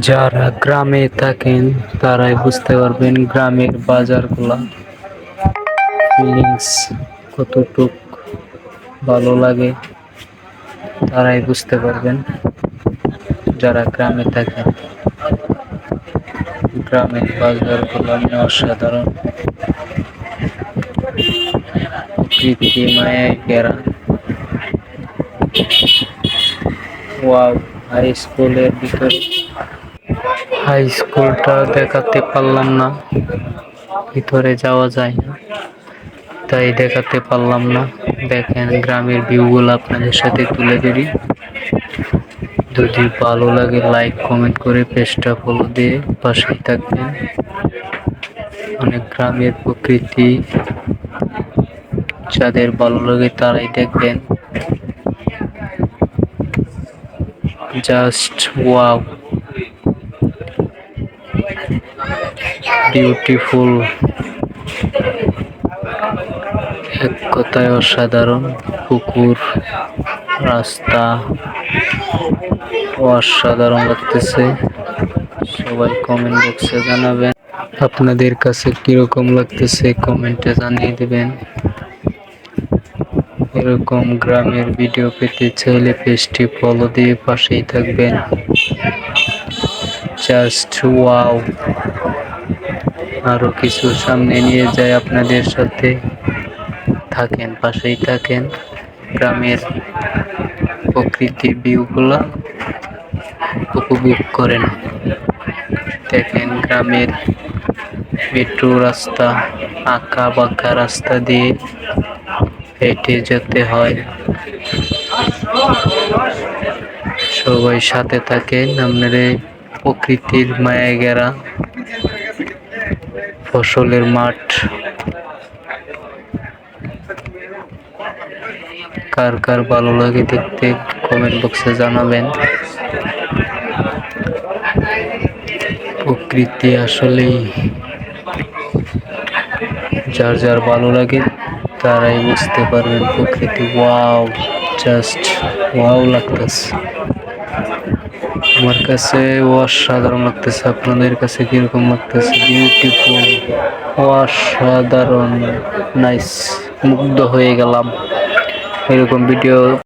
যারা গ্রামে থাকেন, তারাই বুঝতে পারবেন গ্রামের বাজারগুলা ফিলিংস কতটুক ভালো লাগে, তারাই বুঝতে পারবেন যারা গ্রামে থাকেন। গ্রামের বাজারগুলো অসাধারণ। প্রকৃতি মায়ায় ঘেরা। ওয়াও হাই স্কুলের ভিতরে। হাই স্কুলটা দেখাতে পারলাম না। ভিতরে যাওয়া যায় না। তাই দেখাতে পারলাম না। দেখেন গ্রামের ভিউগুলো আপনাদের সাথে তুলে ধরি। যদি ভালো লাগে লাইক কমেন্ট করে পেজটা ফলো দিয়ে পাশেই থাকবেন। অনেক গ্রামের প্রকৃতি, যাদের ভালো লাগে তারাই দেখবেন। জাস্ট ওয়াও বিউটিফুল এক কথায় অসাধারণ পুকুর, রাস্তা, অসাধারণ লাগতেছে। সবাই কমেন্ট বক্সে জানাবেন। আপনাদের কাছে কীরকম লাগতেছে কমেন্টে জানিয়ে দেবেন। এরকম গ্রামের ভিডিও পেতে চাইলে পেজটি ফলো দিয়ে পাশেই থাকবেন। জাস্ট ওয়াও আরও কিছু সামনে নিয়ে যায় আপনাদের সাথে। থাকেন, পাশেই থাকেন গ্রামের প্রকৃতির ভিউগুলো উপভোগ করেন। দেখেন গ্রামের মেট্রো রাস্তা আঁকা বাঁকা রাস্তা দিয়ে হেঁটে যেতে হয়। সবাই সাথে থাকেন আপনার প্রকৃতির মায়া গেরা ফসলের মাঠ। কার কার ভালো লাগে দেখতে কমেন্ট বক্সে জানাবেন। প্রকৃতি আসলেই যার যার ভালো লাগে তারাই বুঝতে পারবেন প্রকৃতি। ওয়াও জাস্ট ওয়াও লাগতেছে। আমার কাছে অসাধারণ লাগতেছে, আপনাদের কাছে কীরকম লাগতেছে? বিউটিফুল অসাধারণ নাইস মুগ্ধ হয়ে গেলাম। এরকম ভিডিও